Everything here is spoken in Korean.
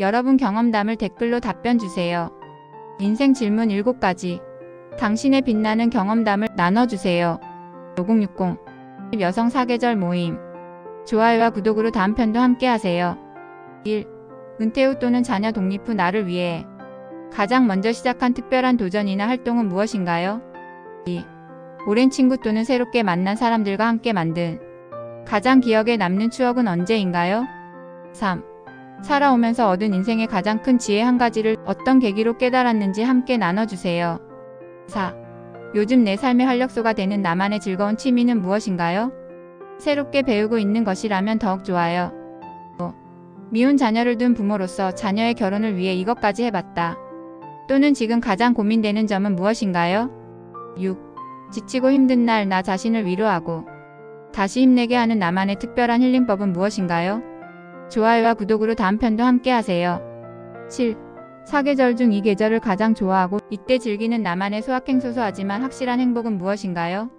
여러분 경험담을 댓글로 답변 주세요. 인생 질문 7가지. 당신의 빛나는 경험담을 나눠주세요. 5060 여성 사계절 모임 좋아요와 구독으로 다음 편도 함께 하세요. 1. 은퇴 후 또는 자녀 독립 후 나를 위해 가장 먼저 시작한 특별한 도전이나 활동은 무엇인가요? 2. 오랜 친구 또는 새롭게 만난 사람들과 함께 만든 가장 기억에 남는 추억은 언제인가요? 3. 살아오면서 얻은 인생의 가장 큰 지혜 한 가지를 어떤 계기로 깨달았는지 함께 나눠주세요. 4. 요즘 내 삶의 활력소가 되는 나만의 즐거운 취미는 무엇인가요? 새롭게 배우고 있는 것이라면 더욱 좋아요. 5. 미혼 자녀를 둔 부모로서 자녀의 결혼을 위해 이것까지 해봤다. 또는 지금 가장 고민되는 점은 무엇인가요? 6. 지치고 힘든 날 나 자신을 위로하고 다시 힘내게 하는 나만의 특별한 힐링법은 무엇인가요? 좋아요와 구독으로 다음 편도 함께 하세요. 7. 사계절 중 이 계절을 가장 좋아하고 이때 즐기는 나만의 소확행소소하지만 확실한 행복은 무엇인가요?